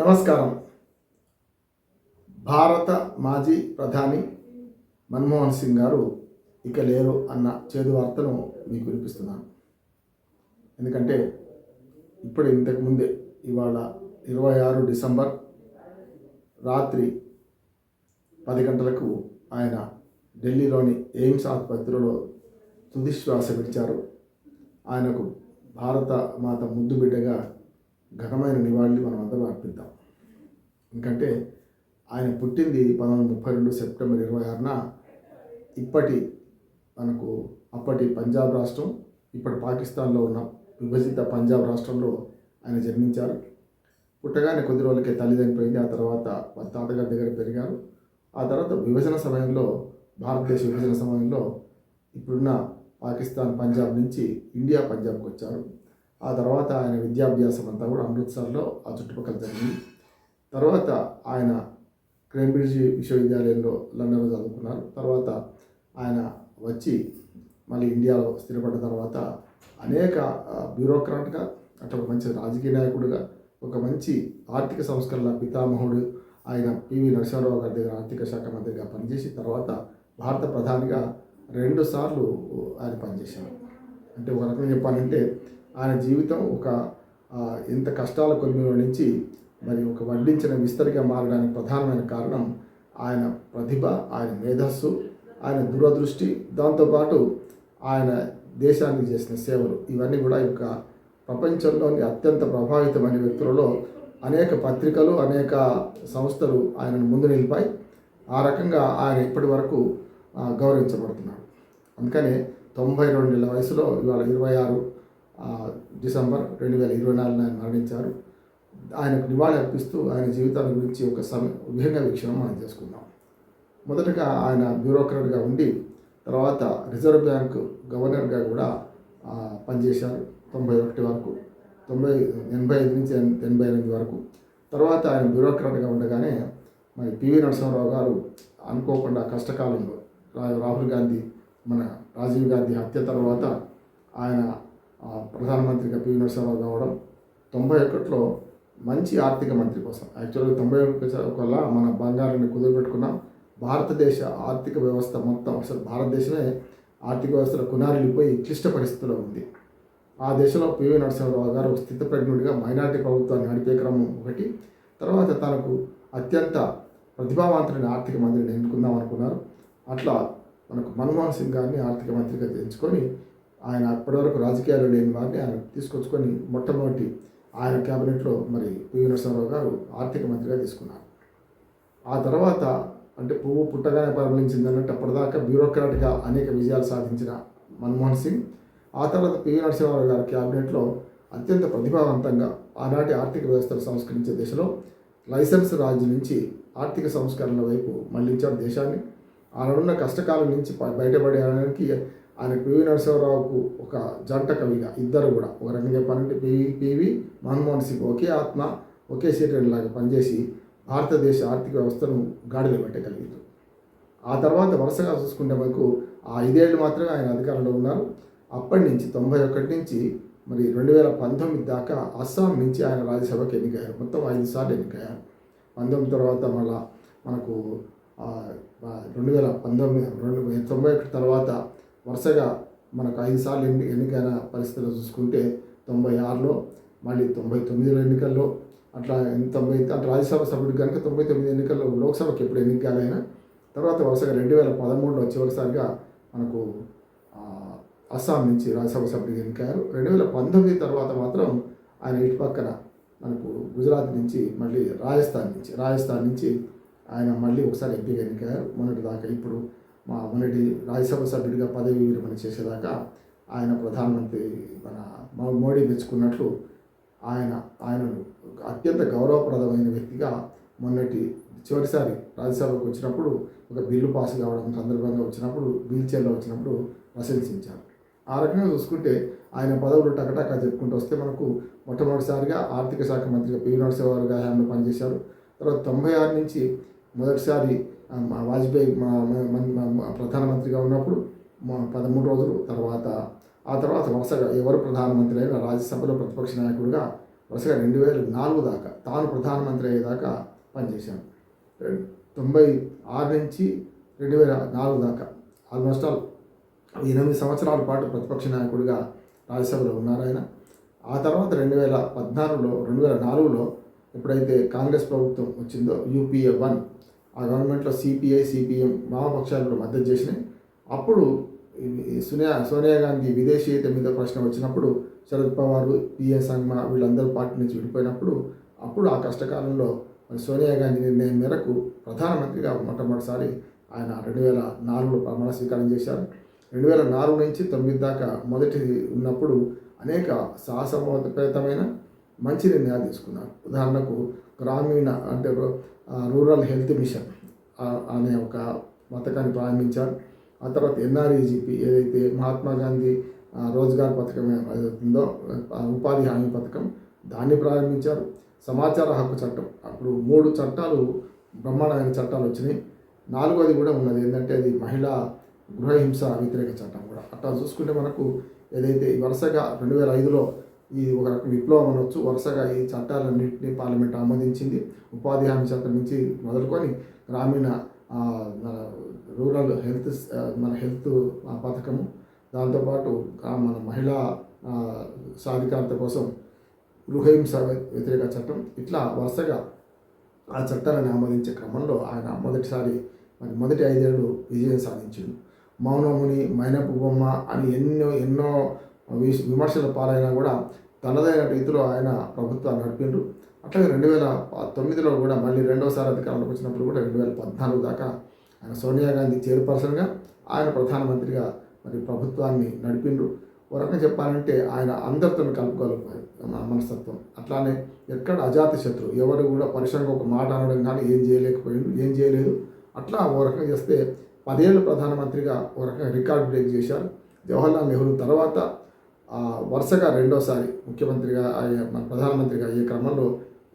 నమస్కారం. భారత మాజీ ప్రధాని మన్మోహన్ సింగ్ గారు ఇక లేరు అన్న చేదు వార్తను మీకు వినిపిస్తున్నాను. ఎందుకంటే ఇప్పుడు ఇంతకుముందే ఇవాళ ఇరవై ఆరు డిసెంబర్ రాత్రి పది గంటలకు ఆయన ఢిల్లీలోని ఎయిమ్స్ ఆసుపత్రిలో తుదిశ్వాస విడిచారు. ఆయనకు భారత మాత ముద్దు బిడ్డగా ఘనమైన నివాళులు మనం అందరం అర్పిద్దాం. ఎందుకంటే ఆయన పుట్టింది పంతొమ్మిది ముప్పై రెండు సెప్టెంబర్ ఇరవై ఆరున ఇప్పటి మనకు అప్పటి పంజాబ్ రాష్ట్రం ఇప్పటి పాకిస్తాన్లో ఉన్న విభజిత పంజాబ్ రాష్ట్రంలో ఆయన జన్మించారు. పుట్టగానే కొద్ది రోజులకే తల్లి చనిపోయింది. ఆ తర్వాత వాళ్ళ తాతగారి దగ్గర పెరిగారు. ఆ తర్వాత విభజన సమయంలో భారతదేశ విభజన సమయంలో ఇప్పుడున్న పాకిస్తాన్ పంజాబ్ నుంచి ఇండియా పంజాబ్కి వచ్చారు. ఆ తర్వాత ఆయన విద్యాభ్యాసం అంతా కూడా అమృత్సర్లో ఆ చుట్టుపక్కల జరిగింది. తర్వాత ఆయన క్రేంబ్రిడ్జ్ విశ్వవిద్యాలయంలో లండన్లో చదువుకున్నారు. తర్వాత ఆయన వచ్చి మళ్ళీ ఇండియాలో స్థిరపడ్డ తర్వాత అనేక బ్యూరోక్రాట్గా అట్లా ఒక మంచి రాజకీయ నాయకుడిగా ఒక మంచి ఆర్థిక సంస్కరణల పితామహుడు ఆయన పివి నరసింహరావు గారి దగ్గర ఆర్థిక శాఖ మంత్రిగా పనిచేసి తర్వాత భారత ప్రధానిగా రెండు సార్లు ఆయన పనిచేశారు. అంటే ఒక రకంగా చెప్పాలంటే ఆయన జీవితం ఒక ఇంత కష్టాల కొలిమిలో నుంచి మరి ఒక వడ్డించిన విస్తరిగా మారడానికి ప్రధానమైన కారణం ఆయన ప్రతిభ ఆయన మేధస్సు ఆయన దూరదృష్టి దాంతోపాటు ఆయన దేశానికి చేసిన సేవలు. ఇవన్నీ కూడా ఈ యొక్క ప్రపంచంలోని అత్యంత ప్రభావితమైన వ్యక్తులలో అనేక పత్రికలు అనేక సంస్థలు ఆయనను ముందు నిలిపాయి. ఆ రకంగా ఆయన ఇప్పటి వరకు గౌరవించబడుతున్నాడు అందుకనే తొంభై రెండేళ్ళ వయసులో ఇవాళ ఇరవై ఆరు డిసెంబర్ రెండు వేల ఇరవై నాలుగున ఆయన మరణించారు. ఆయనకు నివాళి అర్పిస్తూ ఆయన జీవితాన్ని గురించి ఒక సమ విహంగ వీక్షణం మనం చేసుకుందాం. మొదటగా ఆయన బ్యూరోక్రాట్గా ఉండి తర్వాత రిజర్వ్ బ్యాంక్ గవర్నర్గా కూడా పనిచేశారు తొంభై ఒకటి వరకు తొంభై ఎనభై ఐదు నుంచి ఎనభై ఎనిమిది వరకు. తర్వాత ఆయన బ్యూరోక్రాట్గా ఉండగానే మరి పివి నరసింహారావు గారు అనుకోకుండా కష్టకాలంలో రాహుల్ గాంధీ మన రాజీవ్ గాంధీ హత్య తర్వాత ఆయన ప్రధానమంత్రిగా పివి నరసింహారావు కావడం తొంభై ఒకటిలో మంచి ఆర్థిక మంత్రి కోసం. యాక్చువల్గా తొంభై ఒకటి వల్ల మన బంగారాన్ని కుదిరిపెట్టుకున్నాం భారతదేశ ఆర్థిక వ్యవస్థ మొత్తం అసలు భారతదేశమే ఆర్థిక వ్యవస్థలో కునారిల్లిపోయి క్లిష్ట పరిస్థితిలో ఉంది. ఆ దేశంలో పివి నరసింహారావు గారు స్థితప్రజ్ఞుడిగా మైనార్టీ ప్రభుత్వాన్ని నడిపే క్రమం ఒకటి. తర్వాత తనకు అత్యంత ప్రతిభావంతుడిని ఆర్థిక మంత్రిని ఎన్నుకుందాం అనుకున్నారు. అట్లా మనకు మన్మోహన్ సింగ్ గారిని ఆర్థిక మంత్రిగా ఎంచుకొని ఆయన అప్పటివరకు రాజకీయాలు లేని వారిని ఆయన తీసుకొచ్చుకొని మొట్టమొదటి ఆయన క్యాబినెట్లో మరి పివి నరసింహారావు గారు ఆర్థిక మంత్రిగా తీసుకున్నారు. ఆ తర్వాత అంటే పువ్వు పుట్టగానే పరిమళించింది అన్నట్టు అప్పటిదాకా బ్యూరోక్రాట్గా అనేక విజయాలు సాధించిన మన్మోహన్ సింగ్ ఆ తర్వాత పివి నరసింహారావు గారి క్యాబినెట్లో అత్యంత ప్రతిభావంతంగా ఆనాటి ఆర్థిక వ్యవస్థను సంస్కరించే దిశలో లైసెన్స్ రాజు నుంచి ఆర్థిక సంస్కరణల వైపు మళ్ళించారు దేశాన్ని. ఆనాడున్న కష్టకాలం నుంచి బయటపడేయడానికి ఆయన పివి నరసింహరావుకు ఒక జంట కవిగా ఇద్దరు కూడా. ఒక రకంగా చెప్పాలంటే పివి పివి మన్మోహన్ సింగ్ ఒకే ఆత్మ ఒకే శరీరం లాగా పనిచేసి భారతదేశ ఆర్థిక వ్యవస్థను గాడిలో పెట్టగలిగారు ఆ తర్వాత వరుసగా చూసుకుంటే మనకు ఆ ఐదేళ్ళు మాత్రమే ఆయన అధికారంలో ఉన్నారు. అప్పటి నుంచి తొంభై ఒకటి నుంచి మరి రెండు వేల పంతొమ్మిది దాకా అస్సాం నుంచి ఆయన రాజ్యసభకి ఎన్నికయ్యారు. మొత్తం ఐదు సార్లు ఎన్నికయ్యారు. పంతొమ్మిది తర్వాత మళ్ళా మనకు రెండు వేల పంతొమ్మిది రెండు వేల తొంభై ఒకటి తర్వాత వరుసగా మనకు ఐదు సార్లు ఎన్ని ఎన్నికైన పరిస్థితులు చూసుకుంటే తొంభై ఆరులో మళ్ళీ తొంభై తొమ్మిదిలో ఎన్నికల్లో అట్లా తొంభై అంటే రాజ్యసభ సభ్యుడు కనుక తొంభై తొమ్మిది ఎన్నికల్లో లోక్సభకి ఎప్పుడు ఎన్నికలైనా తర్వాత వరుసగా రెండు వేల పదమూడులో చివరిసారిగా మనకు అస్సాం నుంచి రాజ్యసభ సభ్యుడు ఎన్నికయ్యారు. రెండు వేల పంతొమ్మిది తర్వాత మాత్రం ఆయన ఇటు పక్కన మనకు గుజరాత్ నుంచి మళ్ళీ రాజస్థాన్ నుంచి రాజస్థాన్ నుంచి ఆయన మళ్ళీ ఒకసారి ఎంపీగా ఎన్నికయ్యారు. మొన్నటి దాకా ఇప్పుడు మొన్నటి రాజ్యసభ సభ్యుడిగా పదవి విరమణ చేసేదాకా ఆయన ప్రధానమంత్రి మన మోడీ మెచ్చుకున్నట్లు ఆయన ఆయనను అత్యంత గౌరవప్రదమైన వ్యక్తిగా మొన్నటి చివరిసారి రాజ్యసభకు వచ్చినప్పుడు ఒక బిల్లు పాస్ కావడం సందర్భంగా వచ్చినప్పుడు వీల్ చైర్లో వచ్చినప్పుడు ప్రశంసించారు. ఆ రకంగా చూసుకుంటే ఆయన పదవులు టకటకా చెప్పుకుంటూ వస్తే మనకు మొట్టమొదటిసారిగా ఆర్థిక శాఖ మంత్రిగా పివి నరసింహారావు గారు పనిచేశారు. తర్వాత తొంభై ఆరు నుంచి మొదటిసారి మా వాజ్పేయి మా ప్రధానమంత్రిగా ఉన్నప్పుడు మా పదమూడు రోజులు తర్వాత ఆ తర్వాత వరుసగా ఎవరు ప్రధానమంత్రి అయినా రాజ్యసభలో ప్రతిపక్ష నాయకుడిగా వరుసగా రెండు వేల నాలుగు దాకా తాను ప్రధానమంత్రి అయ్యేదాకా పనిచేశాను. తొంభై ఆరు నుంచి రెండు వేల నాలుగు దాకా. ఆల్మోస్ట్ ఆల్ ఎనిమిది సంవత్సరాల పాటు ప్రతిపక్ష నాయకుడిగా రాజ్యసభలో ఉన్నారు ఆయన. ఆ తర్వాత రెండు వేల పద్నాలుగులో రెండు వేల నాలుగులో ఎప్పుడైతే కాంగ్రెస్ ప్రభుత్వం వచ్చిందో యూపీఏ వన్ ఆ గవర్నమెంట్లో సిపిఐ సిపిఎం వామపక్షాలు కూడా మద్దతు చేసినాయి. అప్పుడు సోనియా సోనియా గాంధీ విదేశీయత మీద ప్రశ్న వచ్చినప్పుడు శరద్ పవార్ పిఎస్ సంగ్మా వీళ్ళందరూ పార్టీ నుంచి విడిపోయినప్పుడు అప్పుడు ఆ కష్టకాలంలో సోనియా గాంధీ నిర్ణయం మేరకు ప్రధానమంత్రిగా మొట్టమొదటిసారి ఆయన రెండు వేల నాలుగులో ప్రమాణ స్వీకారం చేశారు. రెండు వేల నాలుగు నుంచి తొమ్మిది దాకా మొదటి ఉన్నప్పుడు అనేక సాహసోపేతమైన మంచి నిర్ణయాలు తీసుకున్నారు. ఉదాహరణకు గ్రామీణ అంటే రూరల్ హెల్త్ మిషన్ అనే ఒక పథకాన్ని ప్రారంభించారు. ఆ తర్వాత ఎన్ఆర్ఈజీపీ ఏదైతే మహాత్మా గాంధీ రోజ్గార్ పథకం ఏదైతుందో ఉపాధి హామీ పథకం దాన్ని ప్రారంభించారు. సమాచార హక్కు చట్టం అప్పుడు మూడు చట్టాలు బ్రహ్మాండమైన చట్టాలు వచ్చినాయి. నాలుగోది కూడా ఉన్నది ఏంటంటే అది మహిళా గృహహింస వ్యతిరేక చట్టం కూడా. అట్లా చూసుకుంటే మనకు ఏదైతే వరుసగా రెండు వేల ఐదులో ఈ ఒక రకం విప్లవం అనొచ్చు. వరుసగా ఈ చట్టాలన్నింటినీ పార్లమెంట్ ఆమోదించింది. ఉపాధి హామీ చట్టం నుంచి మొదలుకొని గ్రామీణ మన రూరల్ హెల్త్ మన హెల్త్ ఆ, పథకము. దాంతోపాటు మన మహిళా సాధికారత కోసం గృహహింస వ్యతిరేక చట్టం. ఇట్లా వరుసగా ఆ చట్టాలను ఆమోదించే క్రమంలో ఆయన మొదటిసారి మరి మొదటి ఐదేళ్ళు విజయం సాధించిండు. మౌనముని మైనపు బొమ్మ అని ఎన్నో ఎన్నో విమర్శల పాలైనా కూడా తనదైన రీతిలో ఆయన ప్రభుత్వాన్ని నడిపిండ్రు. అట్లాగే రెండు వేల తొమ్మిదిలో కూడా మళ్ళీ రెండోసారి అధికారంలోకి వచ్చినప్పుడు కూడా రెండు వేల పద్నాలుగు దాకా ఆయన సోనియా గాంధీ చైర్పర్సన్గా ఆయన ప్రధానమంత్రిగా మరి ప్రభుత్వాన్ని నడిపిండ్రు. ఓ రకంగా చెప్పాలంటే ఆయన అందరితో కలుపుకోలేకపోయారు మన మనస్తత్వం. అట్లానే ఎక్కడ అజాతి శత్రు ఎవరు కూడా పరిశ్రమకు ఒక మాట అనడం కానీ ఏం చేయలేకపోయిండు ఏం చేయలేదు. అట్లా ఓ రకంగా చేస్తే పదేళ్ళు ప్రధానమంత్రిగా ఓ రకంగా రికార్డు బ్రేక్ చేశారు. జవహర్లాల్ నెహ్రూ తర్వాత వరుసగా రెండోసారి ముఖ్యమంత్రిగా అయ్యే మన ప్రధానమంత్రిగా అయ్యే క్రమంలో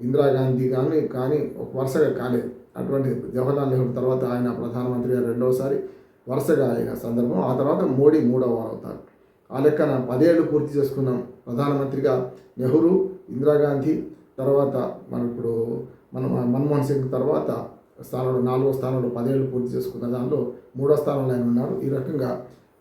ఇందిరాగాంధీ కానీ కానీ ఒక వరుసగా కాలేదు. అటువంటి జవహర్లాల్ నెహ్రూ తర్వాత ఆయన ప్రధానమంత్రిగా రెండోసారి వరుసగా అయిన సందర్భం. ఆ తర్వాత మోడీ మూడవ వారు అవుతారు. ఆ లెక్కన పదేళ్ళు పూర్తి చేసుకున్నాం ప్రధానమంత్రిగా నెహ్రూ ఇందిరాగాంధీ తర్వాత మన ఇప్పుడు మన మన్మోహన్ సింగ్ తర్వాత స్థానంలో నాలుగో స్థానంలో పదేళ్ళు పూర్తి చేసుకున్న దానిలో మూడో స్థానంలో ఆయన ఉన్నారు. ఈ రకంగా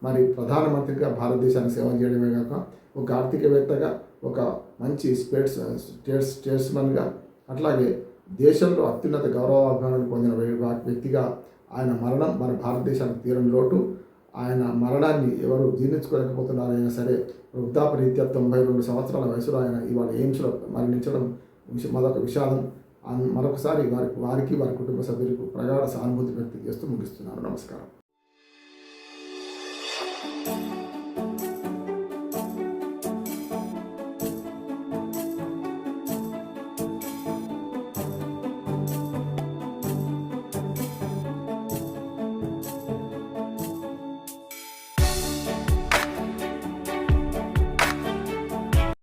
మరి ప్రధానమంత్రిగా భారతదేశానికి సేవ చేయడమే కాక ఒక ఆర్థికవేత్తగా ఒక మంచి స్టేట్స్ స్టేట్స్ స్టేట్స్మన్గా అట్లాగే దేశంలో అత్యున్నత గౌరవాభిమానాన్ని పొందిన వ్యక్తిగా ఆయన మరణం మన భారతదేశానికి తీరం లోటు. ఆయన మరణాన్ని ఎవరు జీర్ణించుకోలేకపోతున్నారైనా సరే వృద్ధాపరీత్యా తొంభై రెండు సంవత్సరాల వయసులో ఆయన ఇవాళ ఎయిమ్స్లో మరణించడం మరొక విషాదం. మరొకసారి వారికి వారికి వారి కుటుంబ సభ్యులకు ప్రగాఢ సానుభూతి వ్యక్తం చేస్తూ ముగిస్తున్నాను. నమస్కారం.